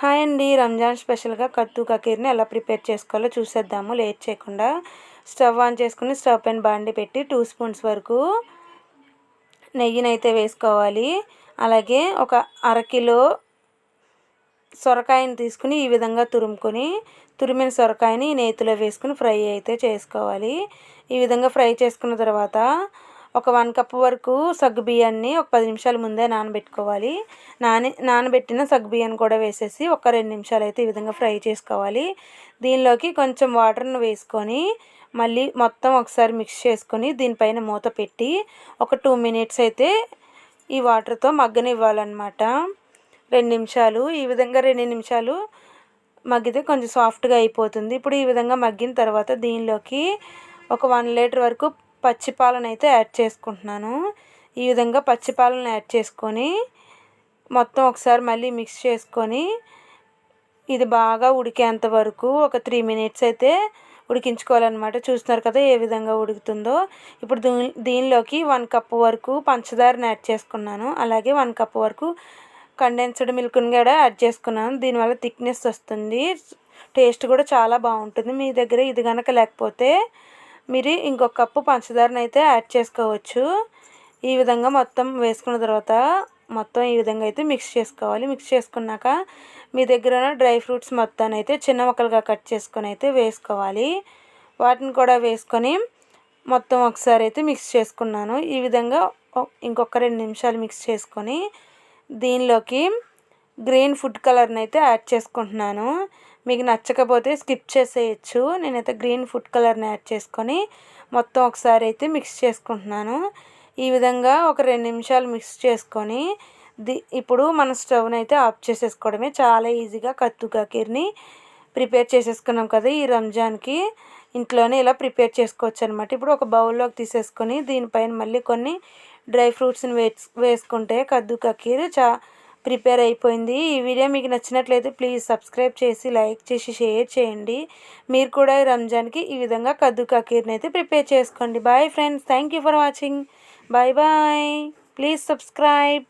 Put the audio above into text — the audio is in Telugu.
హాయ్ అండి. రంజాన్ స్పెషల్గా కత్తు కకీర్ని ఎలా ప్రిపేర్ చేసుకోవాలో చూసేద్దాము. లేట్ చేయకుండా స్టవ్ ఆన్ చేసుకుని స్టవ్ పైన బాండి పెట్టి టూ స్పూన్స్ వరకు నెయ్యినైతే వేసుకోవాలి. అలాగే ఒక అరకిలో సొరకాయని తీసుకుని ఈ విధంగా తురుముకొని తురిమిన సొరకాయని నేతిలో వేసుకుని ఫ్రై అయితే చేసుకోవాలి. ఈ విధంగా ఫ్రై చేసుకున్న తర్వాత ఒక వన్ కప్ వరకు సగ్గు బియ్యాన్ని ఒక పది నిమిషాల ముందే నానబెట్టుకోవాలి. నాని నానబెట్టిన సగ్గు బియ్యాన్ని కూడా వేసేసి ఒక రెండు నిమిషాలు అయితే ఈ విధంగా ఫ్రై చేసుకోవాలి. దీనిలోకి కొంచెం వాటర్ను వేసుకొని మళ్ళీ మొత్తం ఒకసారి మిక్స్ చేసుకొని దీనిపైన మూత పెట్టి ఒక టూ మినిట్స్ అయితే ఈ వాటర్తో మగ్గనివ్వాలన్నమాట. రెండు నిమిషాలు ఈ విధంగా రెండు నిమిషాలు మగ్గితే కొంచెం సాఫ్ట్గా అయిపోతుంది. ఇప్పుడు ఈ విధంగా మగ్గిన తర్వాత దీనిలోకి ఒక వన్ లీటర్ వరకు పచ్చిపాలను అయితే యాడ్ చేసుకుంటున్నాను. ఈ విధంగా పచ్చిపాలను యాడ్ చేసుకొని మొత్తం ఒకసారి మళ్ళీ మిక్స్ చేసుకొని ఇది బాగా ఉడికేంత వరకు ఒక త్రీ మినిట్స్ అయితే ఉడికించుకోవాలన్నమాట. చూస్తున్నారు కదా ఏ విధంగా ఉడుకుతుందో. ఇప్పుడు దీనిలోకి వన్ కప్ వరకు పంచదారని యాడ్ చేసుకున్నాను. అలాగే వన్ కప్ వరకు కండెన్స్డ్ మిల్క్ని కూడా యాడ్ చేసుకున్నాను. దీనివల్ల థిక్నెస్ వస్తుంది. టేస్ట్ కూడా చాలా బాగుంటుంది. మీ దగ్గర ఇది కనుక లేకపోతే మీరు ఇంకొక కప్పు పంచదారని అయితే యాడ్ చేసుకోవచ్చు. ఈ విధంగా మొత్తం వేసుకున్న తర్వాత మొత్తం ఈ విధంగా అయితే మిక్స్ చేసుకోవాలి. మిక్స్ చేసుకున్నాక మీ దగ్గర డ్రై ఫ్రూట్స్ మొత్తాన్ని అయితే చిన్న ముక్కలుగా కట్ చేసుకొని అయితే వేసుకోవాలి. వాటిని కూడా వేసుకొని మొత్తం ఒకసారి అయితే మిక్స్ చేసుకున్నాను. ఈ విధంగా ఇంకొక రెండు నిమిషాలు మిక్స్ చేసుకొని దీనిలోకి గ్రీన్ ఫుడ్ కలర్ని అయితే యాడ్ చేసుకుంటున్నాను. మీకు నచ్చకపోతే స్కిప్ చేసేయచ్చు. నేనైతే గ్రీన్ ఫుడ్ కలర్ని యాడ్ చేసుకొని మొత్తం ఒకసారి అయితే మిక్స్ చేసుకుంటున్నాను. ఈ విధంగా ఒక రెండు నిమిషాలు మిక్స్ చేసుకొని ది ఇప్పుడు మన స్టవ్ని అయితే ఆఫ్ చేసేసుకోవడమే. చాలా ఈజీగా కత్తు కాకీర్ని ప్రిపేర్ చేసేసుకున్నాం కదా ఈ రంజాన్కి. ఇంట్లోనే ఇలా ప్రిపేర్ చేసుకోవచ్చు అనమాట ఇప్పుడు ఒక బౌల్లోకి తీసేసుకొని దీనిపైన మళ్ళీ కొన్ని డ్రై ఫ్రూట్స్ని వేసుకుంటే కద్దు కకీర్ చా ప్రిపేర్ అయిపోయింది. ఈ వీడియో మీకు నచ్చినట్లయితే ప్లీజ్ సబ్స్క్రైబ్ చేసి లైక్ చేసి షేర్ చేయండి. మీరు కూడా రంజాన్కి ఈ విధంగా కద్దు కకీర్ని అయితే ప్రిపేర్ చేసుకోండి. Bye friends thank you for watching bye bye please subscribe